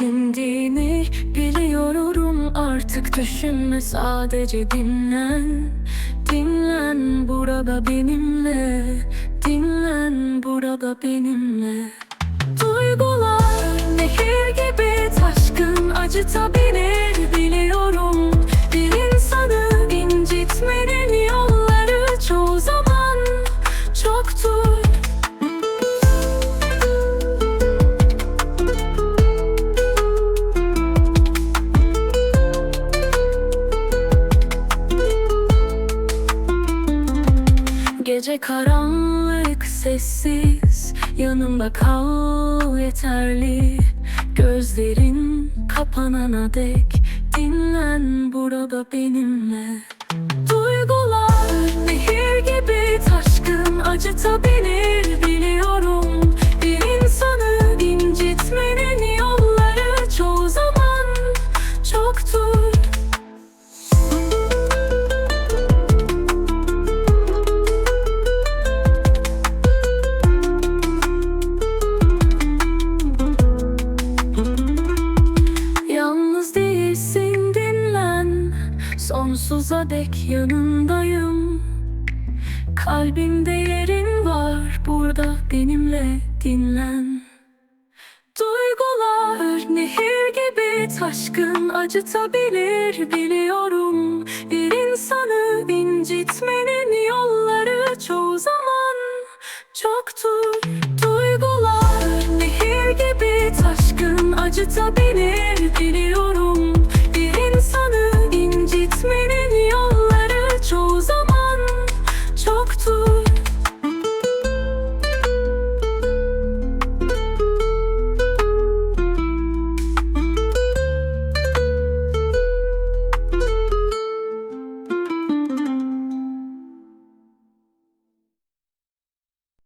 çekindiğini biliyorum artık. Düşünme sadece dinlen. Dinlen burada benimle. Dinlen burada benimle. Duygular nehir gibi taşkın acı tabi Gece karanlık sessiz. Yanımda kal yeterli. Gözlerin kapanana dek. Dinlen burada benimle. Duygular nehir gibi taşkın acıtabilir Sonsuza dek yanındayım. Kalbimde yerin var burada benimle dinlen. Duygular nehir gibi taşkın acıtabilir biliyorum. Bir insanı incitmenin yolları çoğu zaman çoktur. Duygular nehir gibi taşkın acıtabilir biliyorum